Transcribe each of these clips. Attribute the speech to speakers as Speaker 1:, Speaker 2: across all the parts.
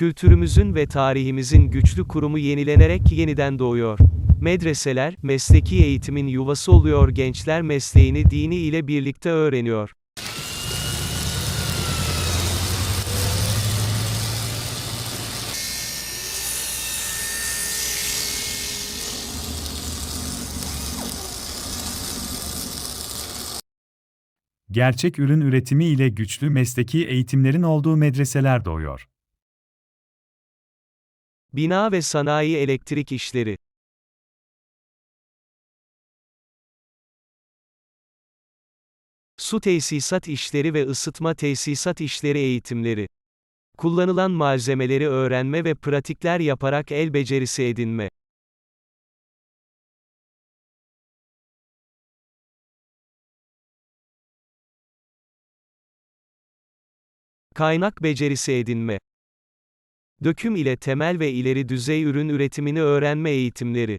Speaker 1: Kültürümüzün ve tarihimizin güçlü kurumu yenilenerek yeniden doğuyor. Medreseler, mesleki eğitimin yuvası oluyor gençler mesleğini dini ile birlikte öğreniyor.
Speaker 2: Gerçek ürün üretimi ile güçlü mesleki eğitimlerin olduğu medreseler doğuyor.
Speaker 1: Bina ve sanayi elektrik işleri. Su tesisat işleri ve ısıtma tesisat işleri eğitimleri. Kullanılan malzemeleri öğrenme ve pratikler yaparak el becerisi edinme. Kaynak becerisi edinme. Döküm ile temel ve ileri düzey ürün üretimini öğrenme eğitimleri.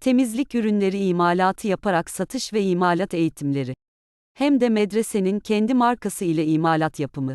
Speaker 3: Temizlik ürünleri imalatı yaparak satış ve imalat eğitimleri. Hem de medresenin kendi markası ile imalat yapımı.